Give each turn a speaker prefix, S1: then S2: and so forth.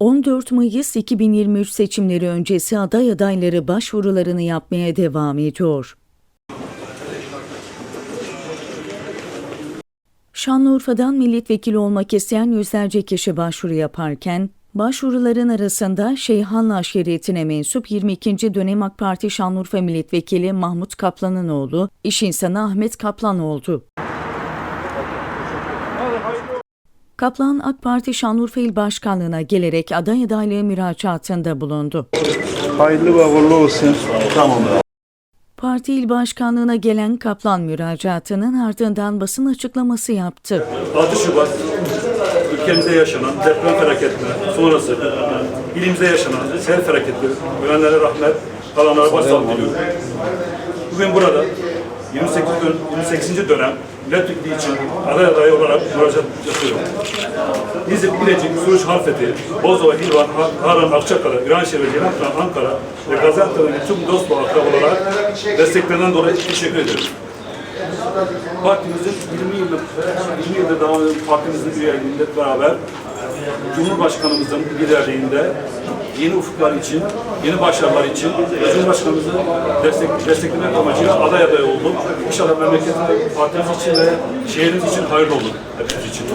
S1: 14 Mayıs 2023 seçimleri öncesi aday adayları başvurularını yapmaya devam ediyor. Şanlıurfa'dan milletvekili olmak isteyen yüzlerce kişi başvuru yaparken, başvuruların arasında Şeyhanlı aşiretine mensup 22. dönem AK Parti Şanlıurfa Milletvekili Mahmut Kaplan'ın oğlu, iş insanı Ahmet Kaplan oldu. Kaplan AK Parti Şanlıurfa İl Başkanlığı'na gelerek aday adaylığı müracaatında bulundu.
S2: Hayırlı ve uğurlu olsun. Tamam.
S1: Parti İl Başkanlığı'na gelen Kaplan müracaatının ardından basın açıklaması yaptı.
S3: 6 Şubat ülkemizde yaşanan deprem felaketleri sonrası ilimize yaşanan sel felaketleri ölenlere rahmet, kalanlara başsağlık diliyorum. Bugün burada 28. dön- 28. dönem milletvekili için aday adayı olarak müracaat yapıyorum. İzmir, Bilecik, Suruç, Harfeti, Bozova, İlvan, Harran, Akçakale, Viranşehir ve Ceylanpınar, Ankara ve Gaziantep'teki tüm dost ve akrabalara desteklerinden dolayı teşekkür ederim. Partimizin 20 yıllık 20 yıldır devam eden partimizin üyeliğinde beraber Cumhurbaşkanımızın liderliğinde yeni ufuklar için, yeni başarılar için ve Cumhurbaşkanımızı destek, desteklemek amacıyla aday aday oldum. İnşallah memleketimiz, partimiz için ve şehrimiz için hayırlı olur hepimiz için.